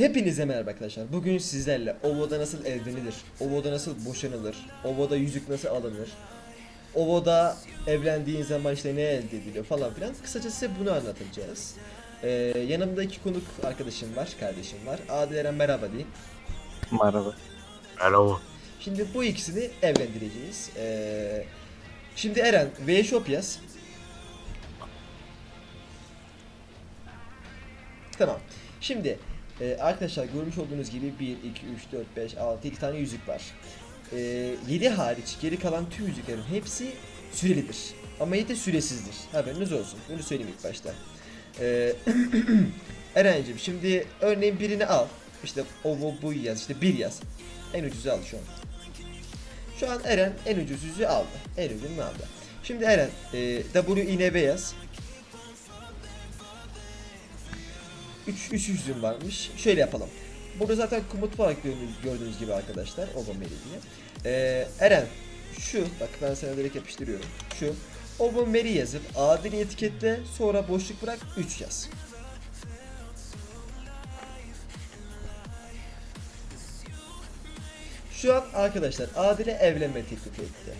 Hepinize merhaba arkadaşlar. Bugün sizlerle Ovo'da nasıl evlenilir, Ovo'da nasıl boşanılır, Ovo'da yüzük nasıl alınır, Ovo'da evlendiğin zaman işte ne elde ediliyor falan filan. Kısaca size bunu anlatacağız. Ee, yanımda iki konuk arkadaşım var, kardeşim var. Adil Eren merhaba deyin. Merhaba. Hello. Şimdi bu ikisini evlendireceğiz. Ee, şimdi Eren, V-Shop yaz. Tamam. Şimdi e, arkadaşlar görmüş olduğunuz gibi 1, 2, 3, 4, 5, 6, 7 tane yüzük var. E, 7 hariç geri kalan tüm yüzüklerin hepsi sürelidir. Ama 7 süresizdir. Haberiniz olsun. Bunu söyleyeyim ilk başta. E, Eren'cim şimdi örneğin birini al. İşte o bu, yaz işte bir yaz. En ucuzu al şu an. Şu an Eren en ucuz yüzüğü aldı. En ucuzunu aldı. Şimdi Eren e, WINB yaz. 3 3 yüzüm varmış. Şöyle yapalım. Burada zaten komut olarak gördüğünüz, gördüğünüz gibi arkadaşlar Obo Meridi'ni. Ee, Eren şu bak ben sana direkt yapıştırıyorum. Şu Obo Meri yazıp adil etiketle sonra boşluk bırak 3 yaz. Şu an arkadaşlar Adil'e evlenme teklif etti.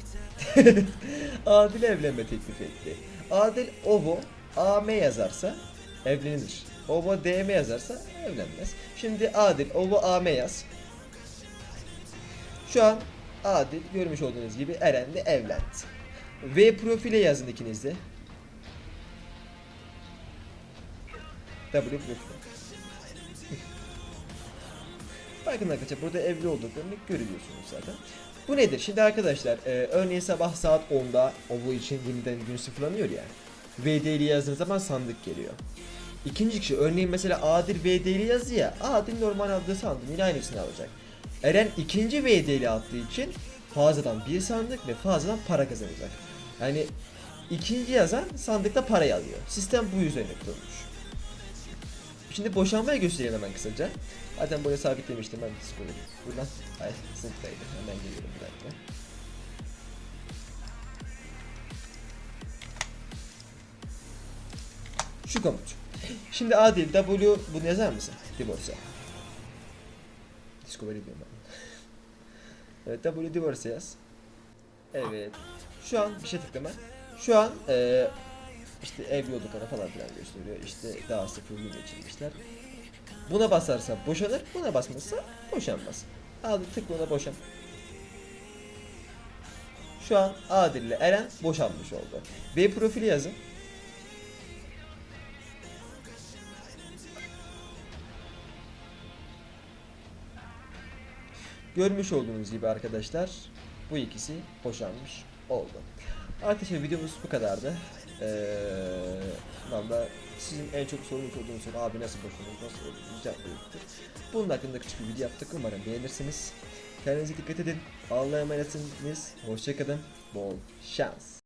Adil evlenme teklif etti. Adil Ovo AM yazarsa evlenir. Ovo DM yazarsa evlenmez. Şimdi Adil Ovo AM yaz. Şu an Adil görmüş olduğunuz gibi Eren'le evlendi. V profile yazın ikiniz de. W profile. Bakın arkadaşlar burada evli olduklarını görüyorsunuz zaten. Bu nedir? Şimdi arkadaşlar e, örneğin sabah saat 10'da Ovo için yeniden gün sıfırlanıyor ya. VD'li yazdığınız zaman sandık geliyor. İkinci kişi örneğin mesela Adil VD'li yazdı ya. Adil normal aldığı sandığın yine aynısını alacak. Eren ikinci VD'li attığı için fazladan bir sandık ve fazladan para kazanacak. Yani ikinci yazan sandıkta parayı alıyor. Sistem bu üzerine kurulmuş. Şimdi boşanmayı göstereyim hemen kısaca. Zaten buraya sabitlemiştim ben psikoloji. Buradan. Ay sınıftaydı. Hemen geliyorum bir dakika. Şu komut. Şimdi Adil W bunu yazar mısın? Divorce. Discovery diyorum ben. evet W divorce yaz. Evet. Şu an bir şey tıklama. Şu an eee işte evli olduklarını falan filan gösteriyor. İşte daha sıfır gün geçirmişler. Buna basarsa boşanır, buna basmazsa boşanmaz. Adil tıkla ona boşan. Şu an Adil ile Eren boşanmış oldu. V profili yazın. Görmüş olduğunuz gibi arkadaşlar bu ikisi boşanmış oldu. Arkadaşlar videomuz bu kadardı. Ee, Valla sizin en çok sormuş olduğunuz soru abi nasıl boşanır, nasıl evlenir, cevap verecektir. Bunun hakkında küçük bir video yaptık. Umarım beğenirsiniz. Kendinize dikkat edin. Allah'a emanetsiniz. Hoşçakalın. Bol şans.